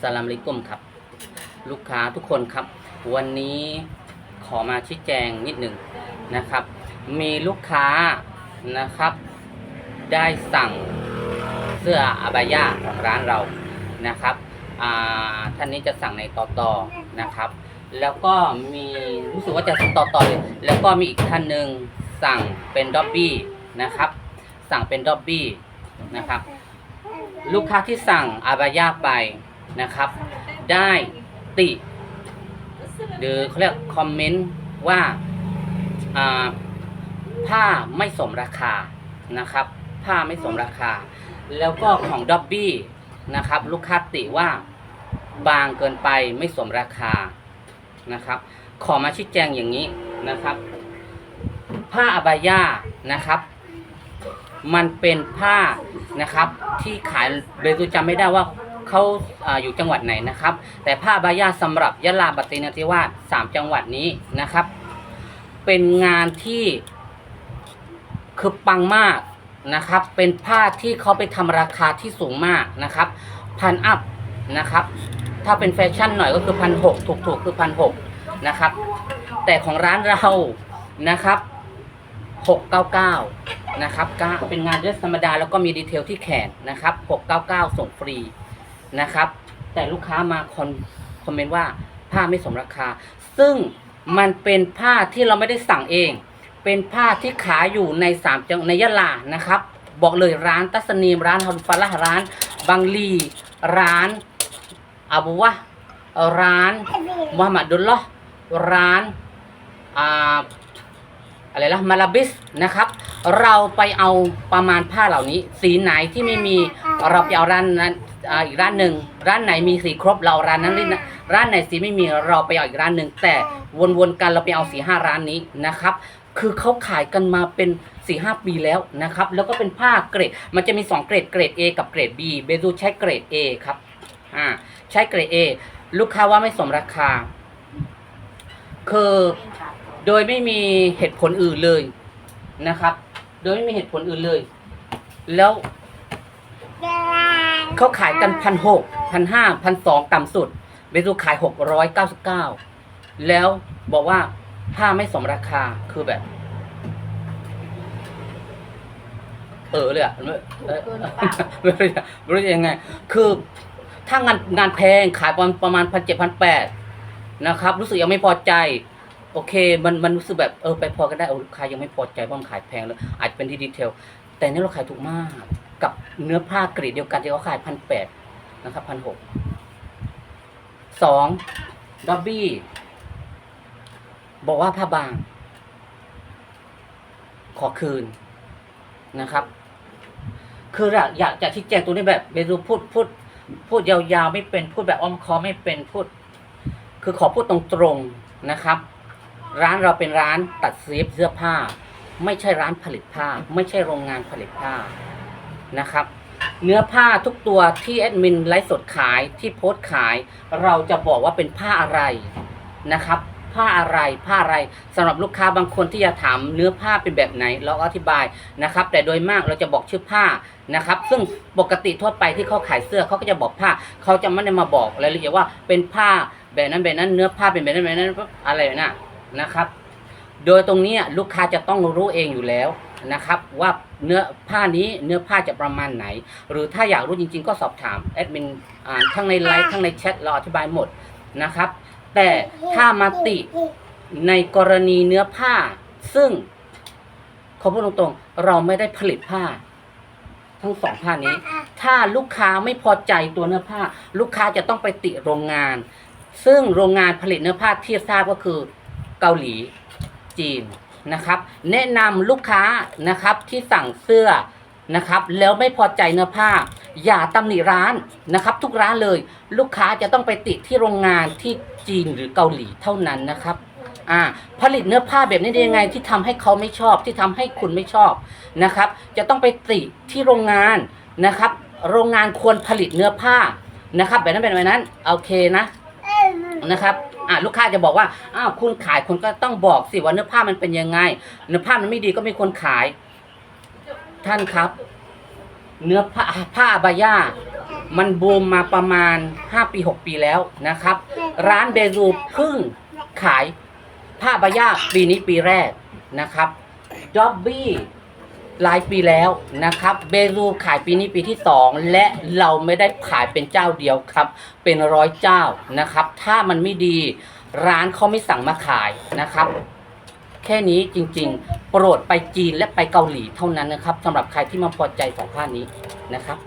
สลามลัยกุมครับ ลูกค้าทุกคนครับ วันนี้ขอมาชี้แจงนิดหนึ่งนะครับ มีลูกค้านะครับ ได้สั่งเสื้ออาบายาของร้านเรานะครับท่านนี้จะสั่งในต่อต่อนะครับ แล้วก็มีรู้สึกว่าจะต่อต่อเลยแล้วก็มีอีกท่านหนึ่งสั่งเป็นด็อบบี้นะครับ สั่งเป็นด็อบบี้นะครับ ลูกค้าที่สั่งอาบายาไปนะครับ ได้ติ หรือเขาเรียกคอมเมนต์ว่าผ้าไม่สมราคานะครับ ผ้าไม่สมราคา แล้วก็ของด็อบบี้นะครับ ลูกค้าติว่าบางเกินไปไม่สมราคานะครับ ขอมาชี้แจงอย่างนี้นะครับ ผ้าอาบายานะครับ มันเป็นผ้านะครับที่ขายเบซูจำไม่ได้ว่าเขาออยู่จังหวัดไหนนะครับ แต่ผ้าบายาสำหรับยะลาบัตตินทิวาสสามจังหวัดนี้นะครับ เป็นงานที่คือปังมากนะครับ เป็นผ้าที่เขาไปทำราคาที่สูงมากนะครับพันอัพนะครับ ถ้าเป็นแฟชั่นหน่อยก็คือพันหกถูกๆคือพันหกนะครับ แต่ของร้านเรานะครับหกเก้าเก้า นะครับก็เป็นงานเดรสธรรมดาแล้วก็มีดีเทลที่แขนนะครับหกเก้าเก้าส่งฟรีนะครับ แต่ลูกค้ามาคอนคอมเมนต์ว่าผ้าไม่สมราคา ซึ่งมันเป็นผ้าที่เราไม่ได้สั่งเอง เป็นผ้าที่ขายอยู่ในสามจังในยะลานะครับ บอกเลยร้านตัสนีมร้านฮอลฟาละร้านบางลีร้านอาบูวะร้านมุฮัมมัดดุลลอฮ์ร้านอ่า อะไรละมาลาบิสนะครับ เราไปเอาประมาณผ้าเหล่านี้ สีไหนที่ไม่มีเราไปเอาร้านนั้นอ่าอีกร้านหนึ่งร้านไหนมีสีครบเราเอาร้านนั้นเลยนะร้านไหนสีไม่มีเราไปเอาอีกร้านหนึ่งแต่วนๆกันเราไปเอาสีห้าร้านนี้นะครับ คือเขาขายกันมาเป็นสี่ห้าปีแล้วนะครับ แล้วก็เป็นผ้าเกรด มันจะมีสองเกรดเกรด A กับเกรด B เบซูใช้เกรด A ครับอ่าใช้เกรด A ลูกค้าว่าไม่สมราคา คือ โดยไม่มีเหตุผลอื่นเลยนะครับ โดยไม่มีเหตุผลอื่นเลย แล้วเขาขายกันพันหกพันห้าพันสองต่ำสุดเบซูขายหกร้อยเก้าสิบเก้าแล้วบอกว่าผ้าไม่สมราคาคือแบบ เออเลยอะไม่เออไม่รู้จะไม่รู้จะยังไง คือถ้างานงานแพงขายประมาณประมาณพันเจ็ดพันแปดนะครับ รู้สึกยังไม่พอใจ โอเค มันมันรู้สึกแบบเออไปพอกันได้เออลูกค้ายังไม่พอใจเพราะมันขายแพงแล้วอาจจะเป็นที่ดีเทล แต่นี่เราขายถูกมาก กับเนื้อผ้ากรีดเดียวกันที่เขาขายพันแปดนะครับพันหกสองด็อบบี้บอกว่าผ้าบาง ขอคืนนะครับ คืออยากอยากจะชี้แจงตัวนี้แบบเบซูพูดพูด พูดยาวๆไม่เป็นพูดแบบอ้อมคอไม่เป็นพูด คือขอพูดตรงๆนะครับ ร้านเราเป็นร้านตัดเสียบเสื้อผ้า ไม่ใช่ร้านผลิตผ้า ไม่ใช่โรงงานผลิตผ้านะครับ เนื้อผ้าทุกตัวที่แอดมินไลฟ์สดขายที่โพสต์ขาย เราจะบอกว่าเป็นผ้าอะไรนะครับ ผ้าอะไรผ้าอะไรสำหรับลูกค้าบางคนที่จะถามเนื้อผ้าเป็นแบบไหน เราก็อธิบายนะครับ แต่โดยมากเราจะบอกชื่อผ้านะครับ ซึ่งปกติทั่วไปที่เขาขายเสื้อเขาก็จะบอกผ้าเขาจะไม่ได้มาบอกรายละเอียดว่าเป็นผ้าแบบนั้นแบบนั้นเนื้อผ้าเป็นแบบนั้นแบบนั้นอะไรน่ะ นะครับ โดยตรงเนี้ยลูกค้าจะต้องรู้เองอยู่แล้วนะครับว่าเนื้อผ้านี้เนื้อผ้าจะประมาณไหน หรือถ้าอยากรู้จริง ๆ ก็สอบถามแอดมินอ่านทั้งในไลฟ์ทั้งในแชทเราอธิบายหมดนะครับ แต่ถ้ามาติในกรณีเนื้อผ้า ซึ่งเขาพูดตรงๆ เราไม่ได้ผลิตผ้า ทั้งสองผ้านี้ ถ้าลูกค้าไม่พอใจตัวเนื้อผ้า ลูกค้าจะต้องไปติโรงงาน ซึ่งโรงงานผลิตเนื้อผ้าที่ทราบก็คือ เกาหลีจีนนะครับ แนะนำลูกค้านะครับที่สั่งเสื้อนะครับ แล้วไม่พอใจเนื้อผ้า อย่าตำหนิร้านนะครับ ทุกร้านเลย ลูกค้าจะต้องไปติดที่โรงงานที่จีนหรือเกาหลีเท่านั้นนะครับอ่าผลิตเนื้อผ้าแบบนี้ได้ยังไงที่ทำให้เขาไม่ชอบที่ทำให้คุณไม่ชอบนะครับ จะต้องไปติที่โรงงานนะครับ โรงงานควรผลิตเนื้อผ้านะครับ แบบนั้นแบบนั้นโอเคนะ นะครับอ่าลูกค้าจะบอกว่าอ้าวคุณขายคุณก็ต้องบอกสิว่าเนื้อผ้ามันเป็นยังไง เนื้อผ้ามันไม่ดีก็ไม่ควรขาย ท่านครับ เนื้อผ้าผ้าบายามันบูมมาประมาณ 5 ปี 6 ปีแล้วนะครับ ร้านเบรูเพิ่งขายผ้าบายาปีนี้ปีแรกนะครับจ็อบบี้ หลายปีแล้วนะครับ เบรูขายปีนี้ปีที่ 2 และเราไม่ได้ขายเป็นเจ้าเดียวครับ เป็นร้อยเจ้านะครับ ถ้ามันไม่ดีร้านเขาไม่สั่งมาขายนะครับแค่นี้จริงๆ โปรดไปจีนและไปเกาหลีเท่านั้นนะครับสำหรับใครที่มาพอใจสองผ้านี้นะครับ